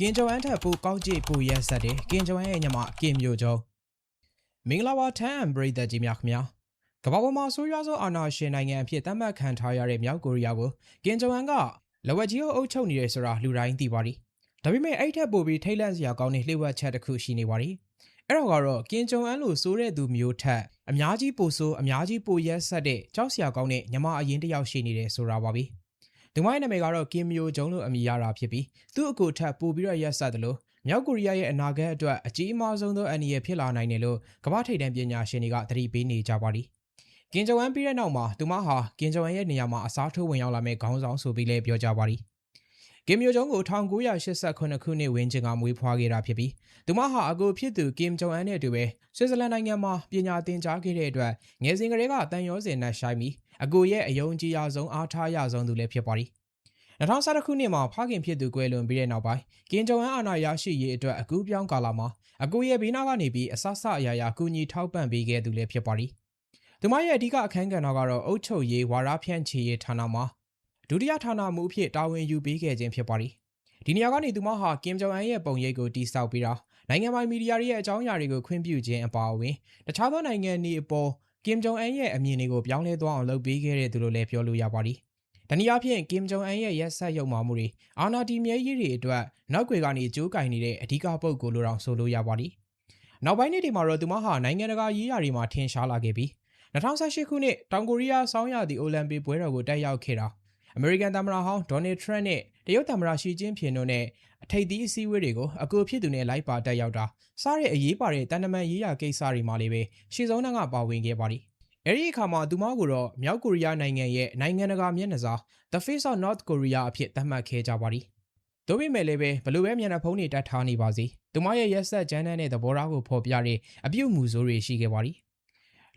ကင်ဂျုံအန်ထက်ပိုကောက်ကြည့်ပိုရက်ဆက်တယ်ကင်ဂျုံအန်ရဲ့ညမကင်မျိုးကျော်မင်္ဂလာပါထမ်းအမ်ပရိသတ်ကြီးများခင်ဗျာကမ္ဘာပေါ်မှာဆိုးရွားဆုံးအာဏာရှင်နိုင်ငံအဖြစ်သတ်မှတ်ခံထားရတဲ့မြောက်ကိုရီးယားကိုကင်ဂျုံအန်ကလဝက်ကြီးကိုအုပ်ချုပ်နေတယ်ဆိုတာလူတိုင်းသိပါသည်ဒါပေမဲ့အဲ့ထက်ပိုပြီးထိတ်လန့်စရာကောင်းတဲ့လှည့်ဝက်ချက်တစ်ခုရှိနေပါသည်အဲ့တော့ကတော့ကင်ဂျုံအန်လိုစိုးတဲ့သူမျိုးထက်အများကြီးပိုဆိုးအများကြီးပိုရက်ဆက်တဲ့ကြောက်စရာကောင်းတဲ့ညမအရင်တစ်ယောက်ရှိနေတယ်ဆိုတာပါပဲ။ ဒီမိုင်းနာမည်ကတော့ကင်မျိုးဂျုံလို့အမည်ရတာဖြစ်ပြီးသူ့အကိုထက်ပိုပြီးတော့ရက်ဆက်တယ်လို့မြောက်ကိုရီးယားရဲ့အနာဂတ်အတွက်အကြီးအမားဆုံးသောအန္တရာယ်ဖြစ်လာနိုင်တယ်လို့ကမ္ဘာထိပ်တန်းပညာရှင်တွေကသတိပေးနေကြပါသည်။ကင်ဂျုံအန်ပြီးတဲ့နောက်မှာသူမဟာကင်ဂျုံအန်ရဲ့နေရာမှာအစားထိုးဝင်ရောက်လာမဲ့ခေါင်းဆောင်ဆိုပြီးလည်းပြောကြပါသည်။ ကင်မျိုးဂျုံကို1989ခုနှစ်ဝန်းကျင်ကမွေးဖွားခဲ့တာဖြစ်ပြီးသူမဟာအကိုဖြစ်သူကင်ဂျုံအန်နဲ့အတူပဲဆွစ်ဇာလန်နိုင်ငံမှာပညာသင်ကြားခဲ့တဲ့အတွက်ငယ်စဉ်ကတည်းကတန်ရောစင်နဲ့ရှိုင်းပြီးအကိုရဲ့အယုံကြည်ရဆုံးအားထားရဆုံးသူလည်းဖြစ်ပါသည်2011ခုနှစ်မှာဖခင်ဖြစ်သူကွယ်လွန်ပြီးတဲ့နောက်ပိုင်းကင်ဂျုံအန်အာဏာရရှိရေးအတွက်အကူပြောင်းကာလမှာအကူရဲ့ဘေးနားကနေပြီးအဆဆအရာရာကူညီထောက်ပံ့ပေးခဲ့သူလည်းဖြစ်ပါသည်။သူမရဲ့အဓိကအခန်းကဏ္ဍကတော့အုပ်ချုပ်ရေးဝါရဖြန့်ချီရေးဌာနမှာ ဒုတိယဌာနမှုအဖြစ်တာဝန်ယူပေးခဲ့ခြင်းဖြစ်ပါသည်။ဒီနေရာကနေသူမဟာကင်ဂျုံအန်ရဲ့ပုံရိပ်ကိုတိစောက်ပြီးတော့နိုင်ငံပိုင်မီဒီယာတွေရဲ့အကြောင်းအရာတွေကိုခွင့်ပြုခြင်းအပါအဝင်တခြားသောနိုင်ငံတွေအပေါ်ကင်ဂျုံအန်ရဲ့အမြင်တွေကိုပြောင်းလဲသွားအောင်လုပ်ပေးခဲ့တဲ့သူလို့လည်းပြောလို့ရပါသည်။တနည်းအားဖြင့်ကင်ဂျုံအန်ရဲ့ရက်ဆက်ရုံမှမှုတွေအာနာတီမြဲရေးတွေအတွက်နောက်ွယ်ကနေကြိုးကင်နေတဲ့အဓိကပုဂ္ဂိုလ်လို့တောင်ဆိုလို့ရပါသည်။နောက်ပိုင်းနှစ်တွေမှာတော့သူမဟာနိုင်ငံတကာရေးရာတွေမှာထင်ရှားလာခဲ့ပြီး2018ခုနှစ်တောင်ကိုရီးယားဆောင်းရာသီအိုလံပစ်ပွဲတော်ကိုတက်ရောက်ခဲ့တာ အမေရိကန်သမ္မတဟောင်းဒေါ်နယ်ထရန့်နဲ့တရုတ်သမ္မတရှီကျင်းဖျင်တို့နဲ့အထိပ်သီးအစည်းအဝေးတွေကိုအကူဖြစ်သူနဲ့လိုက်ပါတက်ရောက်တာစားတဲ့အရေးပါတဲ့တန်တမန်ရေးရာကိစ္စတွေမှာလည်းပဲရှီစုံနှံကပါဝင်ခဲ့ပါသည်အဲဒီအခါမှာသူမကိုတော့မြောက်ကိုရီးယားနိုင်ငံရဲ့နိုင်ငံတကာမျက်နှာစာ The Face of North Korea အဖြစ်သတ်မှတ်ခဲ့ကြပါသည်။ဒါပေမဲ့လည်းပဲဘလို့ပဲမျက်နှာဖုံးတွေတတ်ထားနေပါစေ။သူမရဲ့ရက်ဆက်ကြမ်းတမ်းတဲ့သဘောထားကိုဖော်ပြတဲ့အပြုတ်မှုစိုးတွေရှိခဲ့ပါသည်။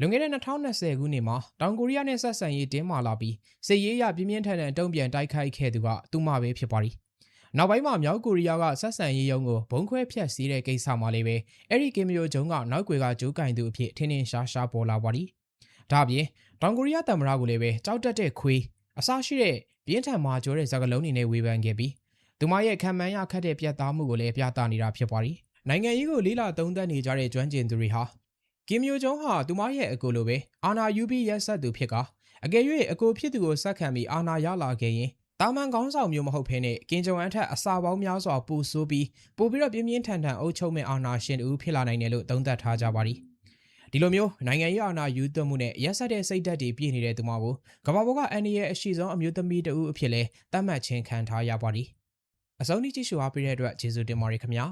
လွန်ခဲ့တဲ့2020ခုနှစ်မှာတောင်ကိုရီးယားနဲ့ဆက်ဆံရေးတင်းမာလာပြီးစစ်ရေးအရပြင်းပြင်းထန်ထန်တုံ့ပြန်တိုက်ခိုက်ခဲ့သူကသူမပဲဖြစ်ပါသည်။နောက်ပိုင်းမှာမြောက်ကိုရီးယားကဆက်ဆံရေးရုံးကိုဘုံခွဲဖျက်ဆီးတဲ့ကိစ္စမှာလည်းပဲအဲ့ဒီကင်မယိုဂျုံကနောက်ွယ်ကဂျိုးကင်သူအဖြစ်ထင်းထင်းရှားရှားပေါ်လာပါသည်။ဒါ့အပြင်တောင်ကိုရီးယားသမ္မတကိုလည်းပဲကြောက်တက်တဲ့ခွေးအစားရှိတဲ့ပြင်းထန်မာကျော်တဲ့ဇာကလုံးတွေနဲ့ဝေဖန်ခဲ့ပြီးသူမရဲ့ခံမှန်းရခတ်တဲ့ပြတ်သားမှုကိုလည်းပြသနေတာဖြစ်ပါသည်။နိုင်ငံရေးကိုလေးလာသုံးသပ်နေကြတဲ့ကျွမ်းကျင်သူတွေဟာ ကင်မျိုးကျုံဟာသူမရဲ့အကိုလိုပဲအာနာယူပြီးရက်ဆက်သူဖြစ်ကအကယ်၍အကိုဖြစ်သူကိုစက်ခံပြီးအာနာရလာခဲ့ရင်တာမန်ကောင်းဆောင်မျိုးမဟုတ်ဘဲနဲ့ကင်ဂျုံအန်ထက်အစာပေါင်းများစွာပူဆိုးပြီးပိုပြီးတော့ပြင်းပြင်းထန်ထန်အုပ်ချုပ်မဲ့အာနာရှင်တူဖြစ်လာနိုင်တယ်လို့သုံးသပ်ထားကြပါသည်ဒီလိုမျိုးနိုင်ငံရေးအာဏာယူသွင်းမှုနဲ့ရက်ဆက်တဲ့စိတ်ဓာတ်တွေပြည့်နေတဲ့သူမကိုကမ္ဘာပေါ်ကအန်ဒီရဲ့အရှိဆုံးအမျိုးသမီးတဦးအဖြစ်လဲသတ်မှတ်ခြင်းခံထားရပါသည်အဆုံးထိကြည့်ရှုအားပေးတဲ့အတွက်ကျေးဇူးတင်ပါတယ်ခင်ဗျာ